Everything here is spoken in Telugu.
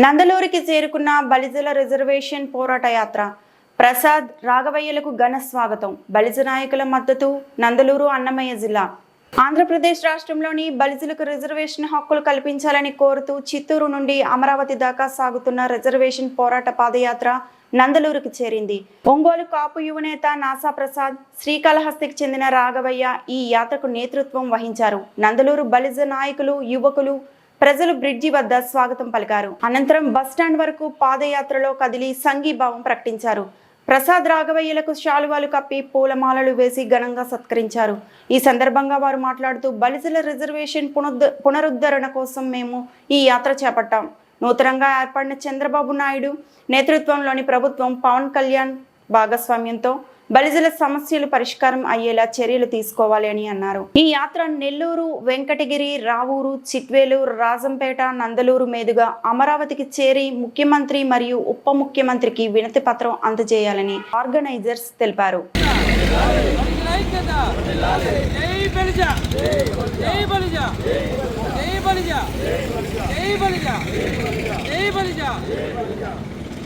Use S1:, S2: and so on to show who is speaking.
S1: నందలూరికి చేరుకున్న బలిజల రిజర్వేషన్ పోరాట యాత్ర. ప్రసాద్ రాఘవయ్యలకు ఘన స్వాగతం. బలిజ నాయకుల మద్దతు నందలూరు అన్నమయ్య జిల్లా. ఆంధ్రప్రదేశ్ రాష్ట్రంలోని బలిజలకు రిజర్వేషన్ హక్కులు కల్పించాలని కోరుతూ చిత్తూరు నుండి అమరావతి దాకా సాగుతున్న రిజర్వేషన్ పోరాట పాదయాత్ర నందలూరుకు చేరింది. ఒంగోలు కాపు యువనేత నాసా ప్రసాద్ శ్రీకాళహస్తికి చెందిన రాఘవయ్య ఈ యాత్రకు నేతృత్వం వహించారు. నందలూరు బలిజ నాయకులు యువకులు ప్రజలు బ్రిడ్జి వద్ద స్వాగతం పలికారు. అనంతరం బస్టాండ్ వరకు పాదయాత్రలో కదిలి సంఘీభావం ప్రకటించారు. ప్రసాద్ రాఘవయ్యలకు శాలువాలు కప్పి పూలమాలలు వేసి ఘనంగా సత్కరించారు. ఈ సందర్భంగా వారు మాట్లాడుతూ బలిజల రిజర్వేషన్ పునరుద్ధ పునరుద్ధరణ కోసం మేము ఈ యాత్ర చేపట్టాం. నూతనంగా ఏర్పడిన చంద్రబాబు నాయుడు నేతృత్వంలోని ప్రభుత్వం పవన్ కళ్యాణ్ భాగస్వామ్యంతో బలిజల సమస్యలు పరిష్కారం అయ్యేలా చర్యలు తీసుకోవాలి అని అన్నారు. ఈ యాత్ర నెల్లూరు వెంకటగిరి రావూరు చిట్వేలు రాజంపేట నందలూరు మీదుగా అమరావతికి చేరి ముఖ్యమంత్రి మరియు ఉప ముఖ్యమంత్రికి వినతి పత్రం అందజేయాలని ఆర్గనైజర్స్ తెలిపారు.
S2: జై బలిజా జై బలిజా జై జై